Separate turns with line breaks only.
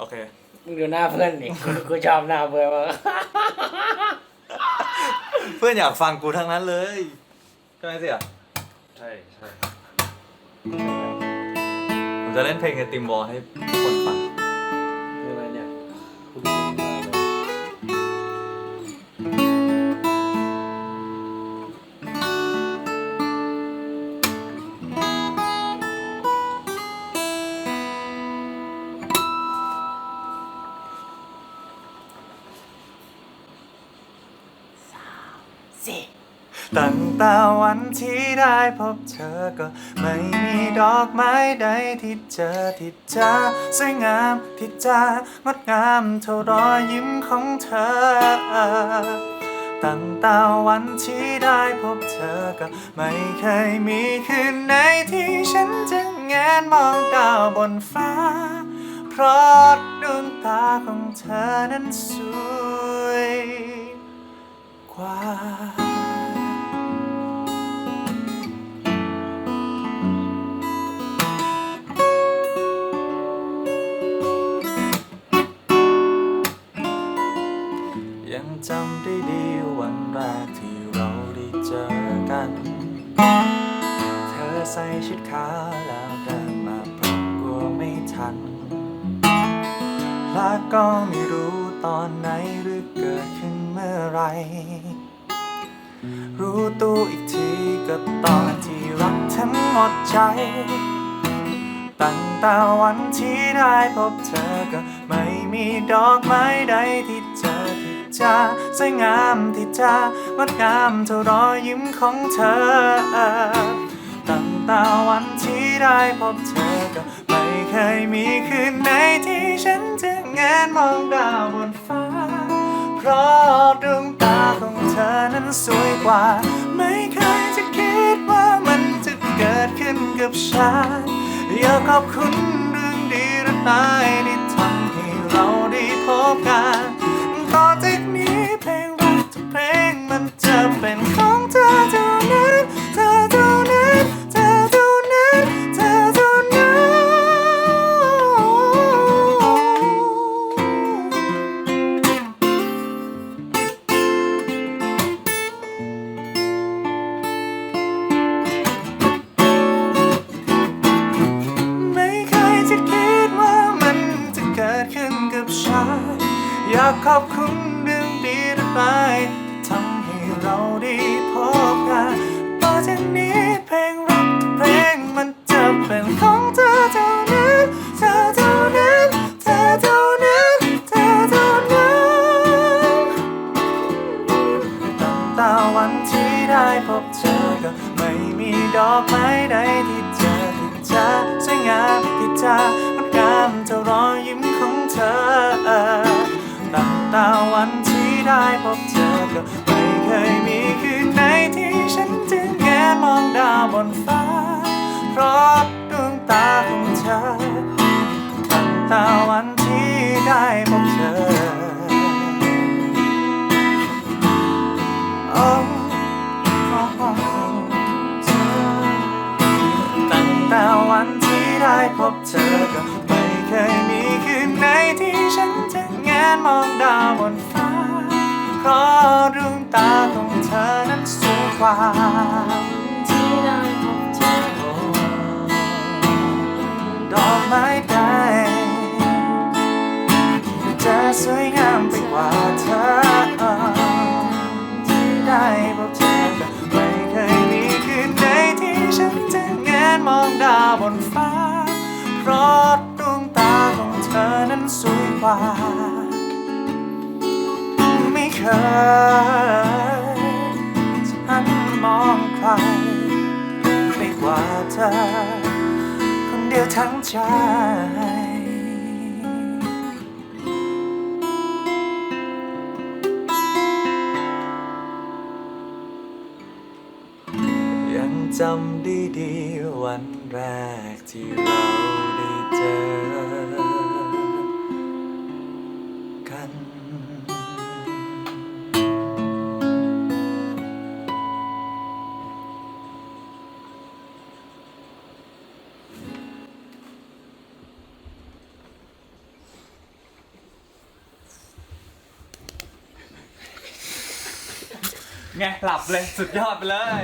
โอเค
มึงดูหน้าเพื่อนดิกูกูชอบหน้าเพื่อนมาก
เพื่อนอยากฟังกูทั้งนั้นเลยใช่ไหมเสี่ย
ใช่ใช่
ผมจะเล่นเพลงไอติมบอลให้ทุกคนฟัง
เพลงอะไรเนี่ยคุณ
ตั้งแต่วันที่ได้พบเธอก็ไม่มีดอกไม้ใดที่เจอที่จะสวยงามที่จะงดงามเท่ารอยยิ้มของเธอตั้งแต่วันที่ได้พบเธอก็ไม่เคยมีคืนไหนที่ฉันจะแงนมองดาวบนฟ้า เพราะดวงตาของเธอนั้นสวยกว่า ยังจำได้ดีวันแรกที่เราได้เจอกัน เธอใส่ชุดขาวแล้วเดินมาปรบกลัวไม่ทัน และก็ไม่รู้ตอนไหนหรือเกิดขึ้นเมื่อไร รู้ตัวอีกทีก็ตอนที่รักทั้งหมดใจ ตั้งแต่วันที่ได้พบเธอก็ไม่มีดอกไม้ใดที่เจอ จะสวยงามที่จะงดงามเท่ารอยยิ้มของเธอ ตั้งแต่วันที่ได้พบเธอก็ไม่เคยมีคืนไหนที่ฉันจะแงนมองดาวบนฟ้า เพราะดวงตาของเธอนั้นสวยกว่า ไม่เคยจะคิดว่ามันจะเกิดขึ้นกับฉันอยากขอบคุณเรื่องดีหรือร้ายที่ากขอบคุณเรื่องดีหรือร้ายที่ทำให้เราได้พบกันต่อจากนี้เพลงรักทุกเพลงมันจะเป็นของเธอเท่านั้นเธอเท่านั้นเธอเท่านั้นเธอเท่านั้นตั้งแต่วันที่ได้พบเธอก็ไม่มีดอกไม้ใดที่เจอที่จะสวยงามที่จะ ได้พบเธอก็ไม่เคยมีคืนไหนที่ฉันจะแงมองดาวบนฟ้า เพราะดวงตาของเธอตั้งแต่วันที่ได้พบเธอโอ้ตั้งแต่วันที่ได้พบเธอก็ไม่เคยมีคืนไหนที่ฉันจะแงนมองดาวบนฟ้า เพราะดวงตาของเธอนั้นสวยกว่า
ที่ได้พบเธอ
ดอกไม้ใดจะสวยงามไปกว่าเธอที่ได้พบเธอไม่เคยมีคืนใดที่ฉันจะแงนมองดาวบนฟ้า เพราะดวงตาของเธอนั้นสวยกว่า เคยฉันมองใครไปกว่าเธอ คนเดียวทั้งใจยังจำด้ดีวันแรกที่เราได้เจอ
ไงหลับเลยสุดยอดไปเลย